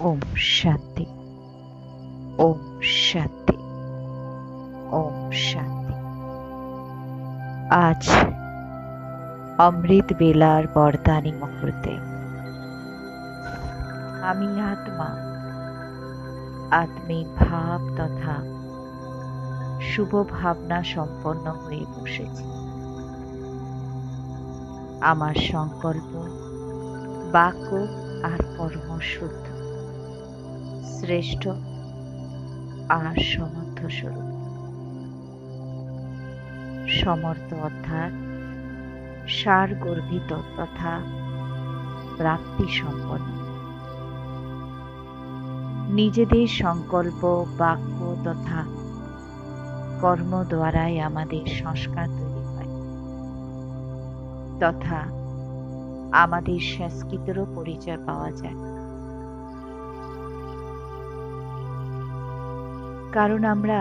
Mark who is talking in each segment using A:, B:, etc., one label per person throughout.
A: ওম শান্তি। ওম শান্তি। ওম শান্তি। আজ অমৃত বেলার বরদানি মুহূর্তে আমি আত্মা, আত্মিক ভাব তথা শুভ ভাবনা সম্পন্ন হয়ে বসেছি। আমার সংকল্প, বাক্য আর কর্ম শুদ্ধ। শ্রেষ্ঠ আর সমর্থ স্বরূপ সমর্থ অর্থাৎ সার গর্ভিত তথা প্রাপ্তি সম্পন্ন নিজেদের সংকল্প, বাক্য তথা কর্ম দ্বারাই আমাদের সংস্কার তৈরি হয় তথা আমাদের সংস্কৃতিরও পরিচয় পাওয়া যায়। কারণ আমরা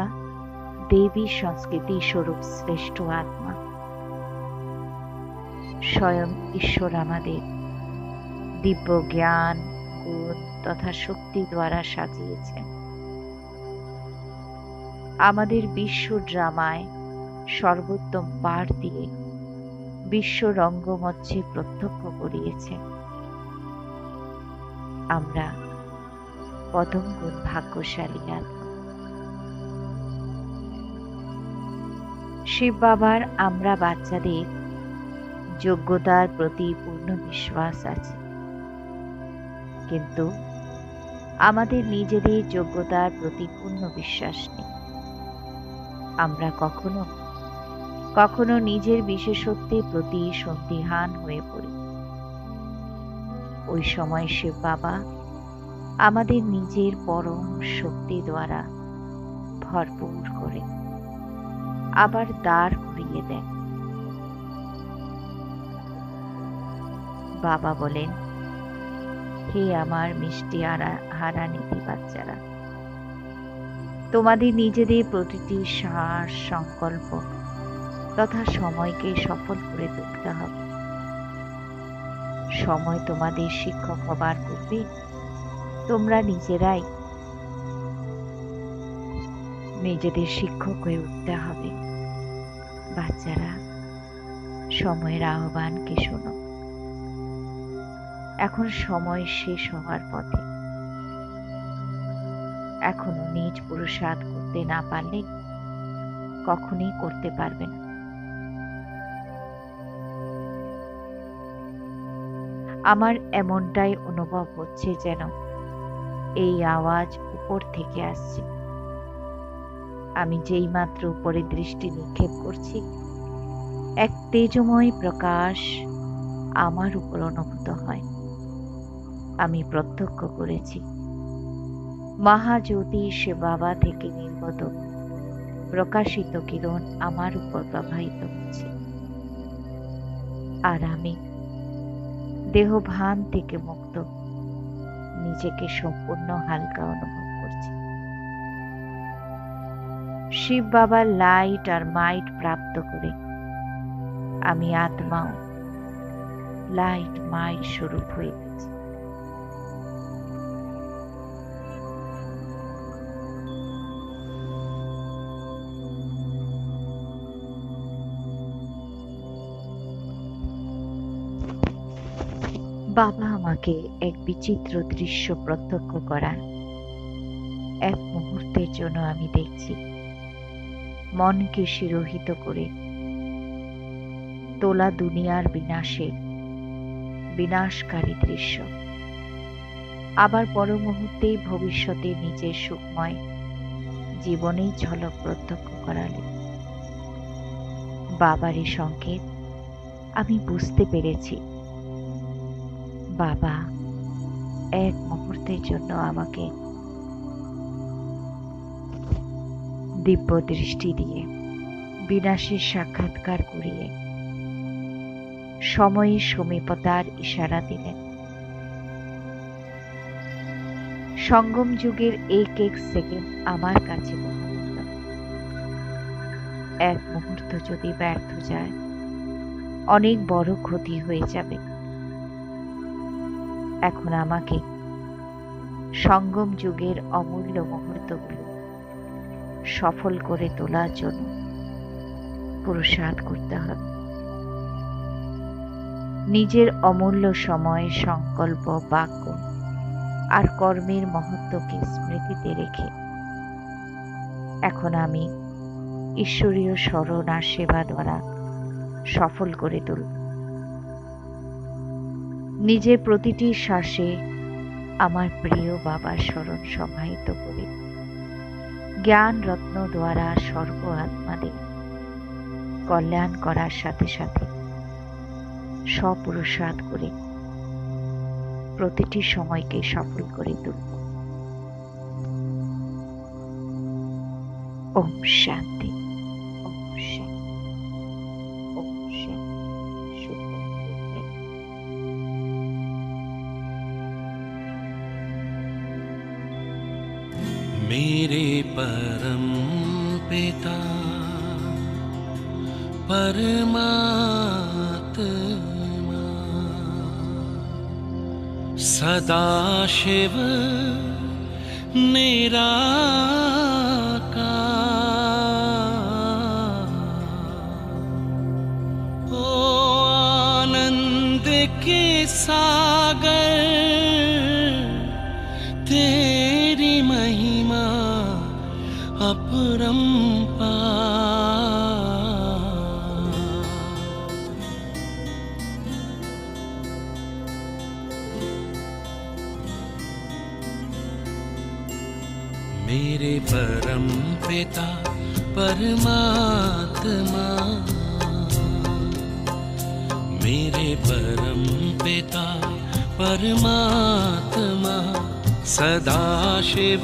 A: দেবী সংস্কৃতি স্বরূপ শ্রেষ্ঠ আত্মা। স্বয়ং ঈশ্বর আমাদের দিব্য জ্ঞান গুণ তথা শক্তি দ্বারা সাজিয়েছেন। আমাদের বিশ্ব ড্রামায় সর্বোত্তম পাঠ দিয়ে বিশ্ব রঙ্গমঞ্চে প্রত্যক্ষ করিয়েছে আমরা প্রথম গুণ ভাগ্যশালী আত্মা। শিব বাবার আমরা বাচ্চাদের যোগ্যতার প্রতি পূর্ণ বিশ্বাস আছে। কিন্তু আমাদের নিজেদের যোগ্যতার প্রতি পূর্ণ বিশ্বাস নেই। আমরা কখনো কখনো নিজের বিশেষত্বের প্রতি সন্দিহান হয়ে পড়ি। ওই সময় শিব বাবা আমাদের নিজের পরম শক্তি দ্বারা ভরপুর করে। আবার দাঁড় করিয়ে দেন বাবা বলেন, হে আমার মিষ্টি হারা নীতি বাচ্চারা, তোমাদের নিজেদের প্রতিটি শ্বাস সংকল্প তথা সময়কে সফল করে তুলতে হবে। সময় তোমাদের শিক্ষক হবার পূর্বে তোমরা নিজেরাই নিজেদের শিক্ষক হয়ে উঠতে হবে। বাচ্চারা সময়ের আহ্বানকে শোনো। এখন সময় শেষ হওয়ার পথে। এখনও নিজ পুরুষাদ করতে না পারলে কখনই করতে পারবে না। আমার এমনটাই অনুভব হচ্ছে যেন এই আওয়াজ উপর থেকে আসছে। আমি যেই মাত্র উপরে দৃষ্টি নিক্ষেপ করছি, এক তেজময় প্রকাশ আমার উপর অনুভূত হয়। আমি প্রত্যক্ষ করেছি। মহাজ্যোতি সে বাবা থেকে নির্গত প্রকাশিত কিরণ আমার উপর প্রবাহিত হচ্ছে। আর আমি দেহভান থেকে মুক্ত, নিজেকে সম্পূর্ণ হালকা অনুভব শিব বাবার লাইট আর মাইট প্রাপ্ত করে। আমি আত্মাও লাইট মাইট স্বরূপ হয়ে গেছি। বাবা আমাকে এক বিচিত্র দৃশ্য প্রত্যক্ষ করান। এক মুহূর্তের জন্য আমি দেখছি। মনকে শিরোহিত করে। তোলা দুনিয়ার বিনাশে, বিনাশকারী দৃশ্য। আবার পর মুহূর্তেই ভবিষ্যতে নিজের সুখময় জীবনেই ঝলক প্রত্যক্ষ করালে। বাবারই সংকেত, আমি বুঝতে পেরেছি। বাবা, এক মুহূর্তের জন্য আমাকে দিব্য দৃষ্টি দিয়ে, বিনাশের সাক্ষাৎকার করিয়ে সময়ের সমীপতার ইশারা দিলেন। সঙ্গম যুগের এক এক সেকেন্ড আমার কাছে এক মুহূর্ত যদি ব্যর্থ যায়, অনেক বড় ক্ষতি হয়ে যাবে। এখন আমাকে সঙ্গম যুগের অমূল্য মুহূর্তগুলো সফল করে তোলার জন্য পুরুষার্থ করতে হবে। নিজের অমূল্য সময় সংকল্প, বাক্য আর কর্মের মহত্বকে স্মৃতিতে রেখে এখন আমি ঈশ্বরীয় স্মরণ আর সেবা দ্বারা সফল করে তুলব। নিজের প্রতিটি শ্বাসে আমার প্রিয় বাবার স্মরণ সমাহিত করে। জ্ঞান রত্ন দ্বারা স্বর্গ আত্মাদের কল্যাণ করার সাথে সাথে স্বপুরুষার্থ করে প্রতিটি সময়কে সফল করে তুলব। ওম শান্তি।
B: मेरे परम पिता परमात्मा सदा शिव निराकार। ओ आनंद के सागर मेरे परम पिता परमात्मा। मेरे परम पिता परमात्मा। सदा शिव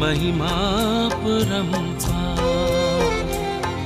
B: महिमा परम।